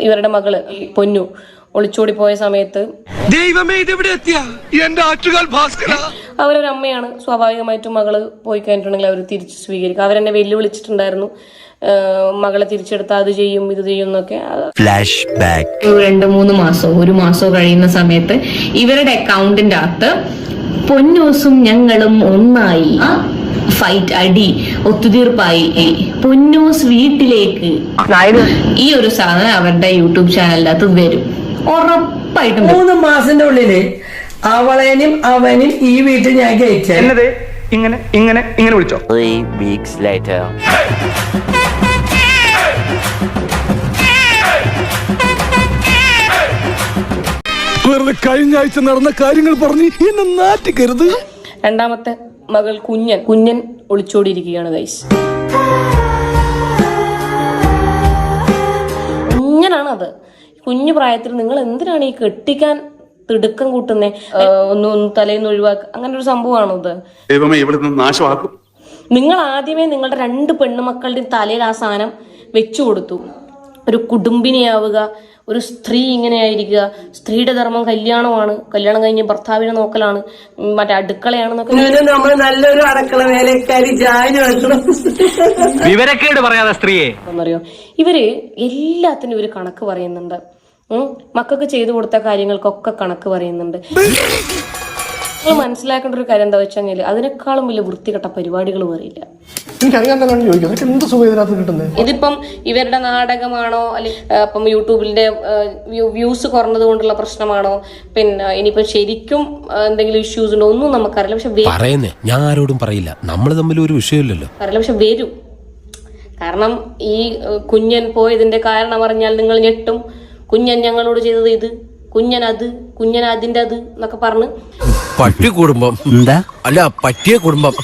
ഇവരുടെ മകൾ പൊന്നു ഒളിച്ചോടി പോയ സമയത്ത് ദൈവമേ ഇതെവിടെ എത്തിയ? എന്റെ ആറ്റുകാൽ ഭാസ്കര. അവരൊരു അമ്മയാണ്. സ്വാഭാവികമായിട്ടും മകൾ പോയി കഴിഞ്ഞിട്ടുണ്ടെങ്കിൽ അവർ തിരിച്ച് സ്വീകരിക്കും. അവരെന്നെ വെല്ലുവിളിച്ചിട്ടുണ്ടായിരുന്നു. മകളെ തിരിച്ചെടുത്താൽ അത് ചെയ്യും ഇത് ചെയ്യും എന്നൊക്കെ. ഫ്ലാഷ് ബാക്ക് രണ്ട് മൂന്ന് മാസോ ഒരു മാസോ കഴിയുന്ന സമയത്ത് ഇവരുടെ അക്കൗണ്ടിന്റെ അകത്ത് പൊന്നൂസും ഞങ്ങളും ഒന്നായി. ഫൈറ്റ് അടി ഒത്തുതീർപ്പായി. പൊന്നൂസ് വീട്ടിലേക്ക് ഈ ഒരു സാധനം അവരുടെ യൂട്യൂബ് ചാനലിനകത്ത് വരും. ഉറപ്പായിട്ടും മൂന്ന് മാസത്തിന്റെ ഉള്ളിൽ അവളേനും അവനും ഈ വീട്ടിൽ ഞാൻ കയറ്റ ഇങ്ങനെ ഇങ്ങനെ ഇങ്ങനെ വിളിച്ചോ. Later. വെറുതെ കഴിഞ്ഞ ആഴ്ച നടന്ന കാര്യങ്ങൾ പറഞ്ഞ് എന്നെ നാറ്റിക്കരുത്. രണ്ടാമത്തെ മകൾ കുഞ്ഞൻ കുഞ്ഞൻ ഒളിച്ചോടിയിരിക്കുകയാണ് ഗൈസ് കുഞ്ഞനാണത്. അത് കുഞ്ഞു പ്രായത്തിൽ നിങ്ങൾ എന്തിനാണ് ഈ കെട്ടിക്കാൻ തിടുക്കം കൂട്ടുന്നേ? ഒന്ന് ഒന്ന് തലേന്ന് ഒഴിവാക്കുക അങ്ങനെ ഒരു സംഭവമാണോ ഇത്? ദൈവമേ ഇവിടുന്ന് നാശമാക്കും. നിങ്ങൾ ആദ്യമേ നിങ്ങളുടെ രണ്ട് പെണ്ണുമക്കളുടെയും തലയിൽ ആ സാധനം വെച്ചു കൊടുത്തു. ഒരു കുടുംബിനിയാവുക ഒരു സ്ത്രീ ഇങ്ങനെ ആയിരിക്കുക. സ്ത്രീയുടെ ധർമ്മം കല്യാണമാണ്. കല്യാണം കഴിഞ്ഞ് ഭർത്താവിനെ നോക്കലാണ്. മറ്റേ അടുക്കളയാണെന്നൊക്കെ നമ്മൾ നല്ലൊരു അടുക്കള വേലക്കാരി വിവരക്കേട് പറയാതെ സ്ത്രീയെ. എന്നറിയോ? ഇവർ എല്ലാത്തിനും ഒരു കണക്ക് പറയുന്നുണ്ട്. ഉം. മക്കൾക്ക് ചെയ്തു കൊടുത്ത കാര്യങ്ങൾക്കൊക്കെ കണക്ക് പറയുന്നുണ്ട്. നിങ്ങൾ മനസ്സിലാക്കേണ്ട ഒരു കാര്യം എന്താ വെച്ചാൽ അതിനേക്കാളും വലിയ വൃത്തികെട്ട പരിപാടികൾ വേറില്ല ഇതിപ്പം ഇവരുടെ നാടകമാണോ? അല്ലെങ്കിൽ ഇപ്പം യൂട്യൂബിന്റെ വ്യൂസ് കുറഞ്ഞത് കൊണ്ടുള്ള പ്രശ്നമാണോ? പിന്നെ ഇനിയിപ്പം ശരിക്കും എന്തെങ്കിലും ഇഷ്യൂസ് ഉണ്ടോ? ഒന്നും നമുക്കറിയില്ല. പക്ഷെ പറയുന്നേ ഞാൻ ആരോടും പറയില്ല. നമ്മൾ തമ്മിൽ ഒരു വിഷയമില്ലല്ലോ. അറിയില്ല പക്ഷെ വരും. കാരണം ഈ കുഞ്ഞൻ പോയതിന്റെ കാരണം അറിഞ്ഞാൽ നിങ്ങൾ ഞെട്ടും. കുഞ്ഞൻ ഞങ്ങളോട് ചെയ്തത് ഇത്. കുഞ്ഞൻ അത് കുഞ്ഞൻ അതിന്റെ അത് എന്നൊക്കെ പറഞ്ഞ് പട്ടി കുടുംബം. എന്താ? അല്ല പറ്റിയ കുടുംബം.